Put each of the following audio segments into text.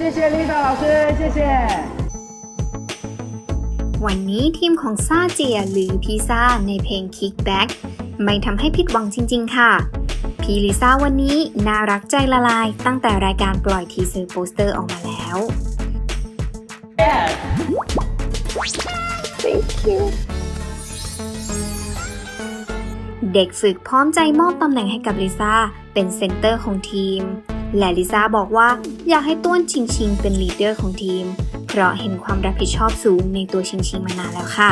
谢谢丽莎老师，谢谢。 วันนี้ทีมของซาเจียหรือพีซ่าในเพลง Kickback ไม่ทำให้ผิดหวังจริง ๆ ค่ะ พี่ลิซ่าวันนี้น่ารักใจละลายตั้งแต่รายการปล่อยทีเซอร์โปสเตอร์ออกมาแล้ว เด็กฝึกพร้อมใจมอบตำแหน่งให้กับลิซ่าเป็นเซนเตอร์ของทีม และลิซ่าบอกว่าอยากให้ต้วนชิงชิงเป็นลีดเดอร์ของทีม เพราะเห็นความรับผิดชอบสูงในตัวชิงชิงมานานแล้วค่ะ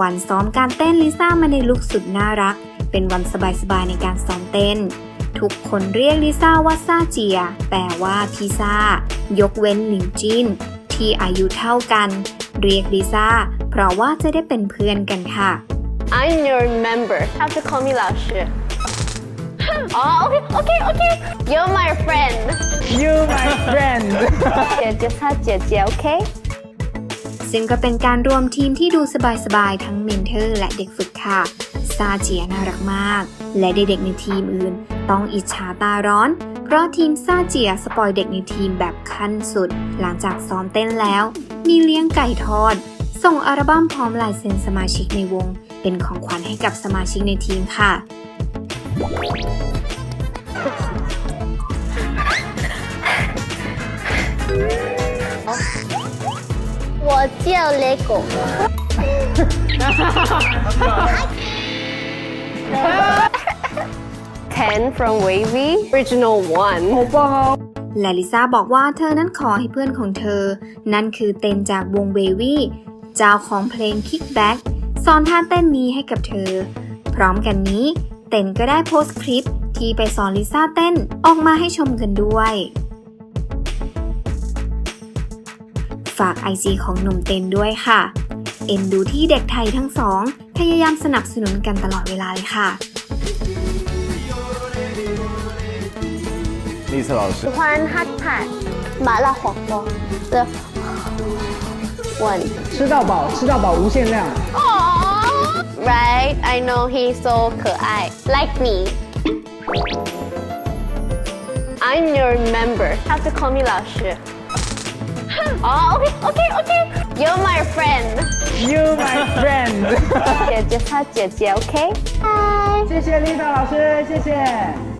วันซ้อมการเต้นลิซ่ามาในลุคสุดน่ารัก เป็นวันสบายๆในการซ้อมเต้น ทุกคนเรียกลิซ่าว่าซาเจีย แปลว่าพี่ซ่า ยกเว้นหลิงจินที่อายุเท่ากัน เรียกลิซ่าเพราะว่าจะได้เป็นเพื่อนกันค่ะ I'm your member. Have to call me 老师。 อ๋อโอเคโอเคโอเค You're my friend you my friend เจีเจียซาเจีเจีโอเคซึ่งก็เป็นการรวมทีมที่ดูสบายๆ ทั้งเมนเทอร์และเด็กฝึกค่ะ ซาเจียน่ารักมาก และเด็กๆในทีมอื่น ต้องอิจฉาตาร้อน เพราะทีมซาเจียสปอยเด็กในทีมแบบขั้นสุด หลังจากซ้อมเต้นแล้ว มีเลี้ยงไก่ทอด ส่งอัลบั้มพร้อมลายเซ็นสมาชิกในวง เป็นของขวัญให้กับสมาชิกในทีมค่ะ เจียวเลโก้10 from Wavy original one และลิซ่าบอกว่าเธอนั้นขอให้เพื่อนของเธอ นั่นคือเต้นจากวงเววี่เจ้าของเพลง Kickback สอนท่าเต้นนี้ให้กับเธอ พร้อมกันนี้ เต้นก็ได้โพสต์คลิปที่ไปสอนลิซ่าเต้นออกมาให้ชมกันด้วย ฝาก IG ของหนุ่มเต้นด้วยค่ะ เอ็นดูที่เด็กไทยทั้งสอง พยายามสนับสนุนกันตลอดเวลาเลยค่ะ 丽丝老师喜，欢 hot pot 麻辣火锅的 one。吃到饱，吃到饱无限量。 Right, I know he's so 可爱，like me. I'm your member. Have to call me 老师。 哦，OK OK OK. You're my friend. You my friend 姐姐她姐姐，OK。谢谢丽莎老师，谢谢。